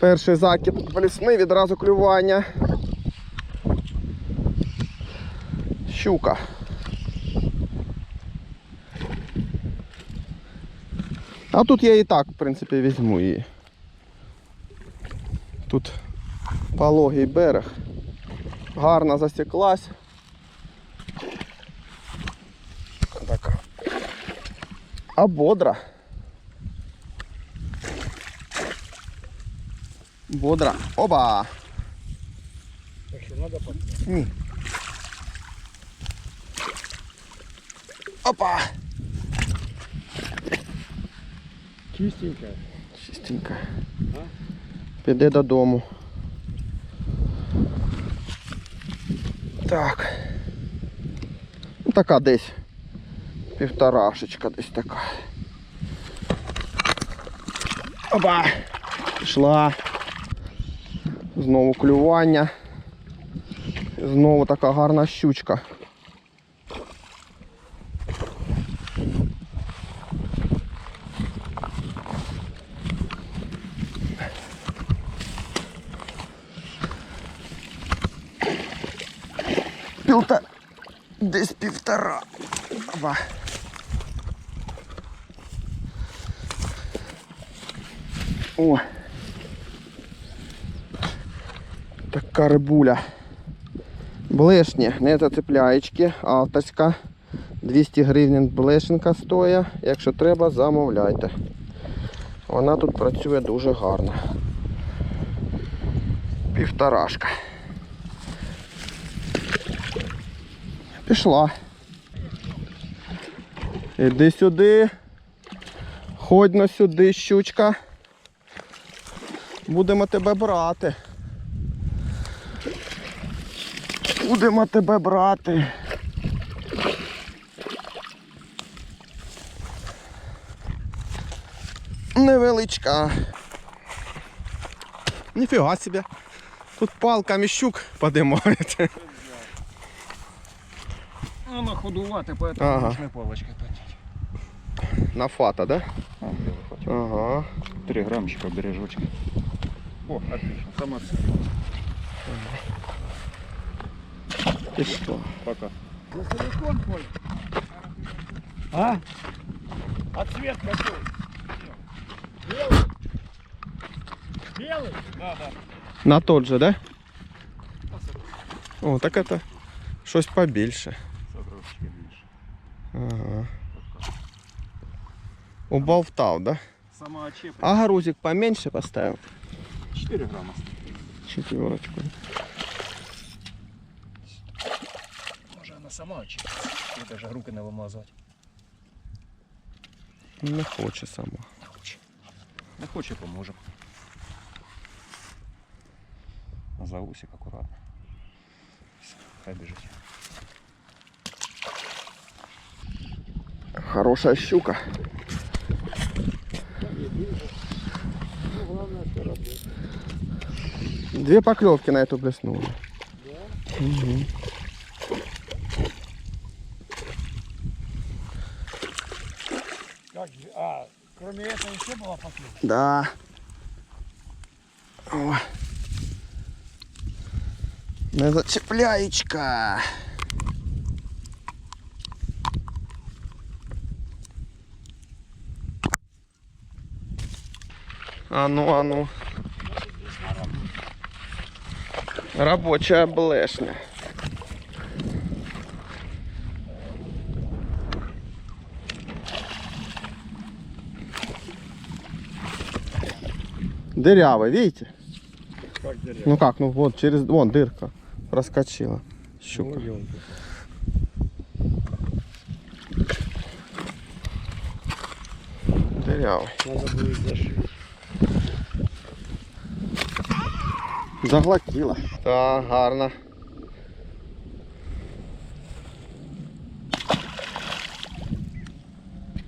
Перший закид блісни, відразу клювання. Щука. А тут я і так, в принципі, візьму її. Тут пологий берег. Гарно засіклась. Така. А бодра. Бодра. Оба! Так що треба пати. Ні. Опа! Чистенько. Чистенько. А? Піде додому. Так. Ну, така десь. Півторашечка десь така. Опа! Пішла. Знову клювання. Знову така гарна щучка. Півта... Десь півтора. Опа. О. Така рибуля. Блешні, не зацепляєчки, авторська. 200 гривень блешенка стоїть. Якщо треба, замовляйте. Вона тут працює дуже гарно. Півторашка. Пішла. Іди сюди. Ходь на сюди, щучка. Будемо тебе брати. Будемо тебе брати. Невеличка. Ніфіга себе. Тут палками щук подимаєте. Ну, на ходувати, поэтому Ага. можна палочкой потеть. На фата, да? Ага. Три граммчика бережочка. О, отлично. Сама Пішла. Пока. На телефон. А? А цвет какой? Белый? Белый? Да, да. На тот же, да? О, так это щось побільше. Сотрошечки меньше. Ага. Уболтав, да? Сама. А грузик поменьше поставил? 4 грамма. Четверочку. Вона сама. Я даже руки не вимазувати. Не хоче сама. Не хоче. Не хоче, поможемо. За усик акуратно. Все, хай біжить. Хорошая щука. Две поклевки на эту блеснули. Мгм. Как, а, кроме этого еще была поклевка? Да. О. Не зачепляєчка. А ну, а ну. Рабочая блешня. Дырявый, видите? Как дерево. Ну как, ну вот через, вон дырка проскочила. Щука. Дырявый. Надо будет зашить. Заглотила. Так, гарно.